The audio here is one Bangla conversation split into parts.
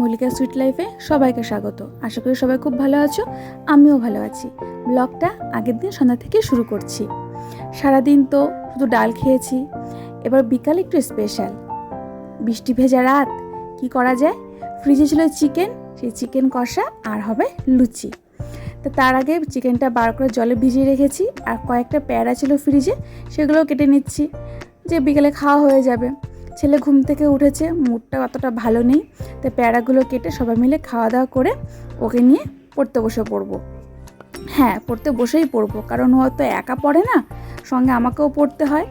মল্লিকা সুইট লাইফে সবাইকে স্বাগত। আশা করি সবাই খুব ভালো আছো, আমিও ভালো আছি। ব্লগটা আগের দিন সন্ধ্যা থেকে শুরু করছি। সারাদিন তো শুধু ডাল খেয়েছি। এবার বিকাল একটু স্পেশাল বৃষ্টি ভেজা রাত, কি করা যায়? ফ্রিজে ছিল চিকেন, সেই চিকেন কষা আর হবে লুচি। তো তার আগে চিকেনটা বার করে জলে ভিজিয়ে রেখেছি আর কয়েকটা প্যারা ছিল ফ্রিজে, সেগুলোও কেটে নিচ্ছি। যে বিকেলে খাওয়া হয়ে যাবে। ছেলে ঘুম থেকে উঠেছে, মুডটা অতটা ভালো নেই, তাই প্যারাগুলো কেটে সবাই মিলে খাওয়া দাওয়া করে ওকে নিয়ে পড়তে বসে পড়ব। হ্যাঁ পড়তে বসেই পড়ব, কারণ ও তো একা পড়ে না, সঙ্গে আমাকেও পড়তে হয়।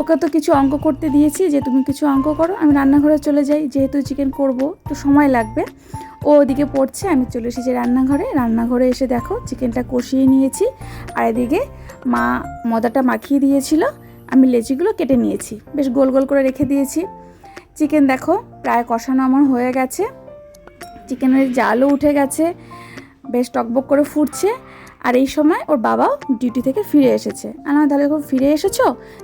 ওকে তো কিছু অঙ্ক করতে দিয়েছি, যে তুমি কিছু অঙ্ক করো, আমি রান্নাঘরে চলে যাই, যেহেতু চিকেন করব তো সময় লাগবে। ও ওদিকে পড়ছে, আমি চলে এসেছি রান্নাঘরে রান্নাঘরে এসে দেখো, চিকেনটা কষিয়ে নিয়েছি, আর এদিকে মা মদাটা মাখিয়ে দিয়েছিল আমি লেচিগুলো কেটে নিয়েছি। বেশ গোল গোল করে রেখে দিয়েছি। চিকেন দেখো, প্রায় কষানো আমার হয়ে গেছে। চিকেনের জালও উঠে গেছে, বেশ টকবক করে ফুটছে। আর এই সময় ওর বাবাও ডিউটি থেকে ফিরে এসেছে। আর আমার তাহলে যখন ফিরে এসেছ?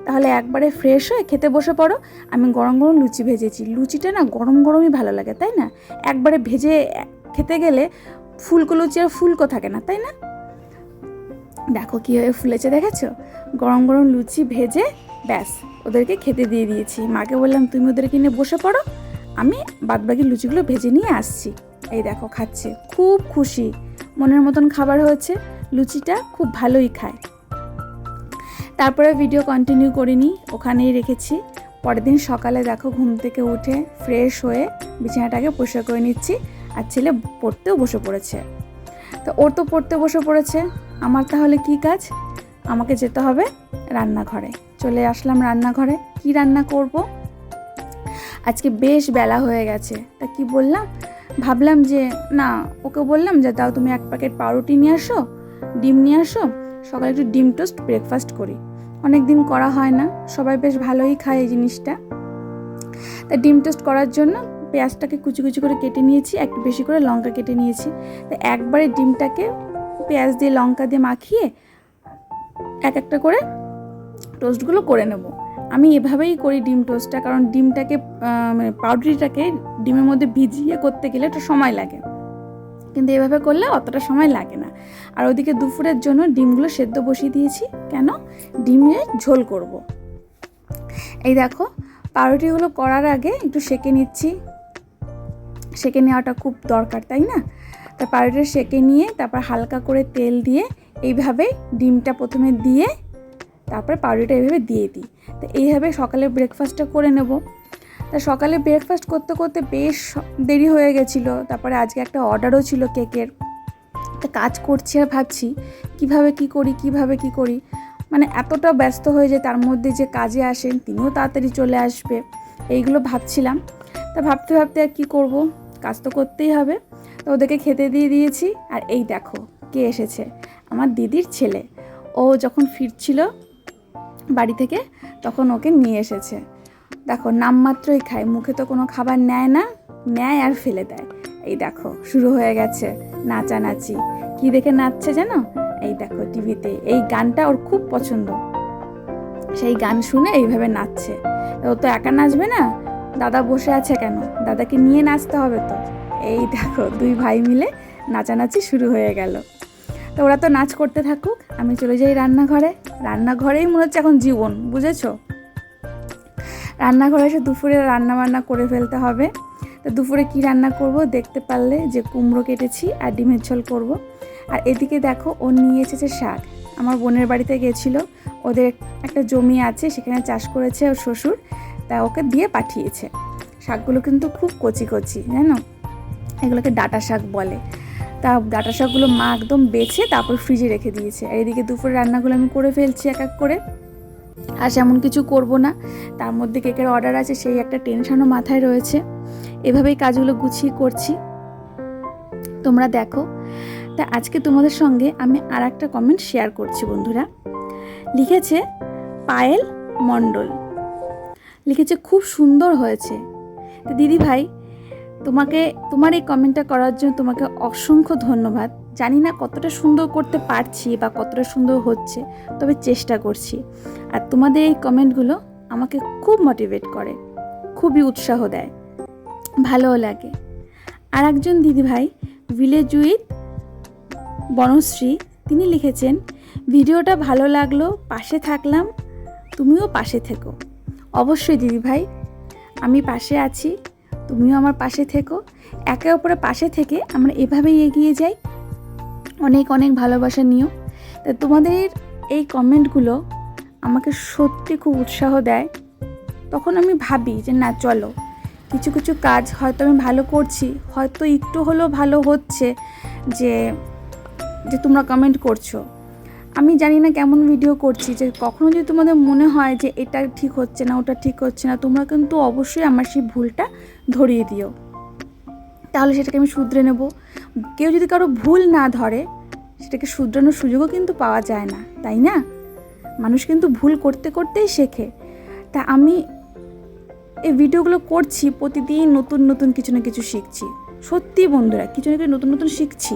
তাহলে একবারে ফ্রেশ হয়ে খেতে বসে পড়ো। আমি গরম গরম লুচি ভেজেছি। লুচিটা না গরম গরমই ভালো লাগে, তাই না? একবারে ভেজে খেতে গেলে ফুলকো লুচি আর ফুলকো থাকে না, তাই না? দেখো কীভাবে ফুলেছে দেখেছ? গরম গরম লুচি ভেজে ব্যাস, ওদেরকে খেতে দিয়ে দিয়েছি। মাকে বললাম, তুমি ওদেরকে নিয়ে বসে পড়ো, আমি বাদবাকি লুচিগুলো ভেজে নিয়ে আসছি। এই দেখো খাচ্ছে, খুব খুশি। মনের মতন খাবার হয়েছে, লুচিটা খুব ভালোই খায়। তারপরে ভিডিও কন্টিনিউ করিনি, ওখানেই রেখেছি। পরের দিন সকালে দেখো ঘুম থেকে উঠে ফ্রেশ হয়ে বিছানাটাকে পরিষ্কার করে নিচ্ছি, আর ছেলে পড়তেও বসে পড়েছে। তো ওর তো পড়তে বসে পড়েছে আমার তাহলে কি কাজ? আমাকে যেতে হবে রান্নাঘরে। চলে আসলাম রান্নাঘরে। কি রান্না করব? আজকে বেশ বেলা হয়ে গেছে। তা কি বললাম? ভাবলাম যে, না, ওকে বললাম যে তাও তুমি এক প্যাকেট পাউরুটি নিয়ে আসো, ডিম নিয়ে আসো, সকালে একটু ডিম টোস্ট, ব্রেকফাস্ট করি। অনেক দিন করা হয় না, সবাই বেশ ভালোই খায় এই জিনিসটা। তা ডিম টোস্ট করার জন্য পেঁয়াজটাকে কুচি কুচি করে কেটে নিয়েছি, একটু বেশি করে লঙ্কা কেটে নিয়েছি। তা একবারে ডিমটাকে পেঁয়াজ দিয়ে লঙ্কা দিয়ে মাখিয়ে এক একটা করে টোস্টগুলো করে নেব। আমি এভাবেই করি ডিম টোস্টটা কারণ ডিমটাকে মানে পাউডারিটাকে ডিমের মধ্যে ভিজিয়ে করতে গেলে একটু সময় লাগে। কিন্তু এভাবে করলে অতটা সময় লাগে না। আর ওদিকে দুপুরের জন্য ডিমগুলো সেদ্ধ বসিয়ে দিয়েছি। কেন? ডিমের ঝোল করব। এই দেখো পাউরুটিগুলো করার আগে একটু সেকে নিচ্ছি। সেকে নেওয়াটা খুব দরকার, তাই না? তা পাউরুটি সেকে নিয়ে তারপর হালকা করে তেল দিয়ে এইভাবে ডিমটা প্রথমে দিয়ে তারপরে পাউরুটিটা এইভাবে দিয়ে দিই। তো এইভাবে সকালে ব্রেকফাস্টটা করে নেব। তা সকালে ব্রেকফাস্ট করতে করতে বেশ দেরি হয়ে গেছিল। তারপরে আজকে একটা অর্ডারও ছিল কেকের। তা কাজ করছি আর ভাবছি, কীভাবে কি করি, কীভাবে কি করি? মানে এতটা ব্যস্ত হয়ে যায়, তার মধ্যে যে কাজে আসেন, তিনিও তাড়াতাড়ি চলে আসবে। এইগুলো ভাবছিলাম। তা ভাবতে ভাবতে আর কী করব? কাজ তো করতেই হবে। তো ওদেরকে খেতে দিয়ে দিয়েছি। আর এই দেখো, কে এসেছে? আমার দিদির ছেলে। ও যখন ফিরছিল বাড়ি থেকে, তখন ওকে নিয়ে এসেছে। দেখো নামমাত্রই খায়। মুখে তো কোনো খাবার নেয় না, নেয় আর ফেলে দেয়। এই দেখো, শুরু হয়ে গেছে নাচানাচি। কি দেখে নাচছে জানো? এই দেখো, টিভিতে। এই গানটা ওর খুব পছন্দ। সেই গান শুনে এইভাবে নাচছে। ও তো একা নাচবে না, দাদা বসে আছে কেন? দাদাকে নিয়ে নাচতে হবে তো। এই দেখো, দুই ভাই মিলে নাচানাচি শুরু হয়ে গেল। তো ওরা তো নাচ করতে থাকুক, আমি চলে যাই রান্নাঘরে। রান্নাঘরেই মনে হচ্ছে এখন জীবন, বুঝেছ? রান্নাঘরে এসে দুপুরে রান্না বান্না করে ফেলতে হবে। তো দুপুরে কি রান্না করব? দেখতে পারলে যে কুমড়ো কেটেছি আর ডিমের ঝোল করব। আর এদিকে দেখো, ও নিয়ে এসেছে শাক। আমার বোনের বাড়িতে গেছিল, ওদের একটা জমি আছে, সেখানে চাষ করেছে ওর শ্বশুর। তা ওকে দিয়ে পাঠিয়েছে। শাকগুলো কিন্তু খুব কচি কচি, জানো? এগুলোকে ডাটা শাক বলে। তা ডাটা শাকগুলো মা একদম বেছে তারপর ফ্রিজে রেখে দিয়েছে। আর এদিকে দুপুরে রান্নাগুলো আমি করে ফেলছি এক এক করে। আর সেমন কিছু করব না। তার মধ্যে কেকের অর্ডার আছে, সেই একটা টেনশনও মাথায় রয়েছে। এভাবেই কাজগুলো গুছিয়ে করছি। তোমরা দেখো। তা আজকে তোমাদের সঙ্গে আমি আর একটা কমেন্ট শেয়ার করছি বন্ধুরা। লিখেছে পায়েল মণ্ডল। লিখেছে, খুব সুন্দর হয়েছে। তো দিদি ভাই তোমাকে, তোমার এই কমেন্টটা করার জন্য তোমাকে অসংখ্য ধন্যবাদ। জানি না কতটা সুন্দর করতে পারছি বা কতটা সুন্দর হচ্ছে, তবে চেষ্টা করছি। আর তোমাদের এই কমেন্টগুলো আমাকে খুব মোটিভেট করে, খুবই উৎসাহ দেয়। ভালোও লাগে। আর একজন দিদিভাই ভিলেজ উইথ বনশ্রী, তিনি লিখেছেন, ভিডিওটা ভালো লাগল, পাশে থাকলাম, তুমিও পাশে থেকো। অবশ্যই দিদিভাই, আমি পাশে আছি। তুমিও আমার পাশে থেকো। একে অপরের পাশে থেকে আমরা এভাবেই এগিয়ে যাই। অনেক অনেক ভালোবাসা নিও। তা তোমাদের এই কমেন্টগুলো আমাকে সত্যি খুব উৎসাহ দেয়। তখন আমি ভাবি যে, না, চলো। কিছু কিছু কাজ হয়তো আমি ভালো করছি। হয়তো একটু হলেও ভালো হচ্ছে যে যে তোমরা কমেন্ট করছ। আমি জানি না কেমন ভিডিও করছি যে কখনো যদি তোমাদের মনে হয় যে এটা ঠিক হচ্ছে না, ওটা ঠিক হচ্ছে না, তোমরা কিন্তু অবশ্যই আমার সেই ভুলটা ধরিয়ে দিও। তাহলে সেটাকে আমি শুধরে নেব। কেউ যদি কারও ভুল না ধরে, সেটাকে শুধরানোর সুযোগও কিন্তু পাওয়া যায় না, তাই না? মানুষ কিন্তু ভুল করতে করতেই শেখে। তা আমি এই ভিডিওগুলো করছি, প্রতিদিন নতুন নতুন কিছু না কিছু শিখছি। সত্যি বন্ধুরা, কিছু না কিছু নতুন নতুন শিখছি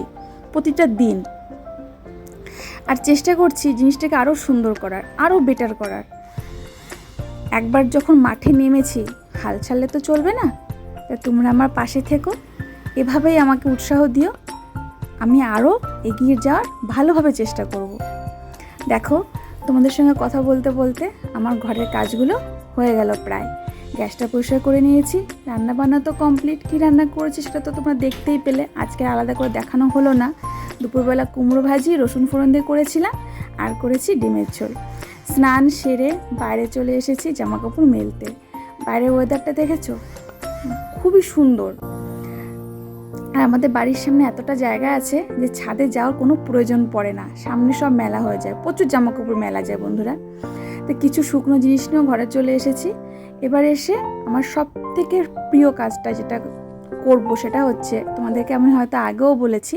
প্রতিটা দিন। আর চেষ্টা করছি জিনিসটাকে আরও সুন্দর করার আরও বেটার করার। একবার যখন মাঠে নেমেছি, হাল ছাড়লে তো চলবে না। তা তোমরা আমার পাশে থেকো, এভাবেই আমাকে উৎসাহ দিও। আমি আরও এগিয়ে যাওয়ার ভালোভাবে চেষ্টা করব। দেখো, তোমাদের সঙ্গে কথা বলতে বলতে আমার ঘরের কাজগুলো হয়ে গেল প্রায়। গ্যাসটা পরিষ্কার করে নিয়েছি রান্না বান্না তো কমপ্লিট কী রান্না করেছি সেটা তো তোমরা দেখতেই পেলে। আজকে আলাদা করে দেখানো হলো না। দুপুরবেলা কুমড়ো ভাজি, রসুন ফোড়ন দিয়ে করেছিলাম আর করেছি ডিমের ঝোল। স্নান সেরে বাইরে চলে এসেছি জামা কাপড় মেলতে। বাইরের ওয়েদারটা দেখেছ? খুবই সুন্দর। আর আমাদের বাড়ির সামনে এতটা জায়গা আছে যে ছাদে যাওয়ার কোনো প্রয়োজন পড়ে না। সামনে সব মেলা হয়ে যায়। প্রচুর জামা কাপড় মেলা যায়, বন্ধুরা। তো কিছু শুকনো জিনিস নিয়েও ঘরে চলে এসেছি। এবার এসে আমার সব থেকে প্রিয় কাজটা যেটা করব সেটা হচ্ছে, তোমাদেরকে আমি হয়তো আগেও বলেছি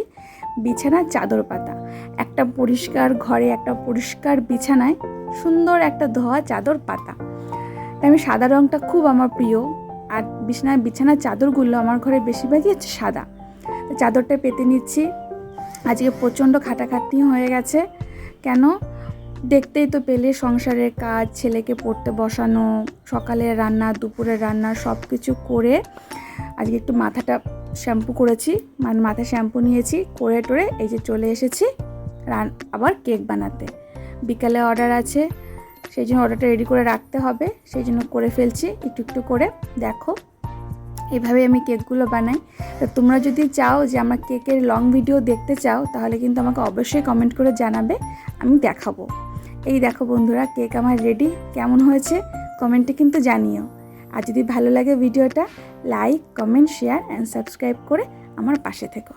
বিছানার চাদর পাতা। একটা পরিষ্কার ঘরে একটা পরিষ্কার বিছানায় সুন্দর একটা ধোয়া চাদর পাতা। তাই আমি সাদা রঙটা খুব আমার প্রিয়। আর বিছানার বিছানার চাদরগুলো আমার ঘরে বেশিরভাগই হচ্ছে সাদা। চাদরটা পেতে নিচ্ছি। আজকে প্রচণ্ড খাটাখাটনি হয়ে গেছে। কেন? দেখতেই তো পেলে সংসারের কাজ, ছেলেকে পড়তে বসানো, সকালের রান্না, দুপুরের রান্না সব কিছু করে আজকে একটু মাথাটা শ্যাম্পু করেছি মানে মাথায় শ্যাম্পু নিয়েছি, করে টোরে এই যে চলে এসেছি, রান, আবার কেক বানাতে। বিকালে অর্ডার আছে, সেই জন্য অর্ডারটা রেডি করে রাখতে হবে, সেই জন্য করে ফেলছি, একটু একটু করে। দেখো এভাবে আমি কেকগুলো বানাই। তো তোমরা যদি চাও যে আমার কেকের লং ভিডিও দেখতে চাও, তাহলে কিন্তু আমাকে অবশ্যই কমেন্ট করে জানাবে, আমি দেখাবো। এই দেখো বন্ধুরা, কেক আমার রেডি, কেমন হয়েছে, কমেন্টে কিন্তু জানিও। আর যদি ভালো লাগে ভিডিওটা like comment share and subscribe করে আমার পাশে থেকো।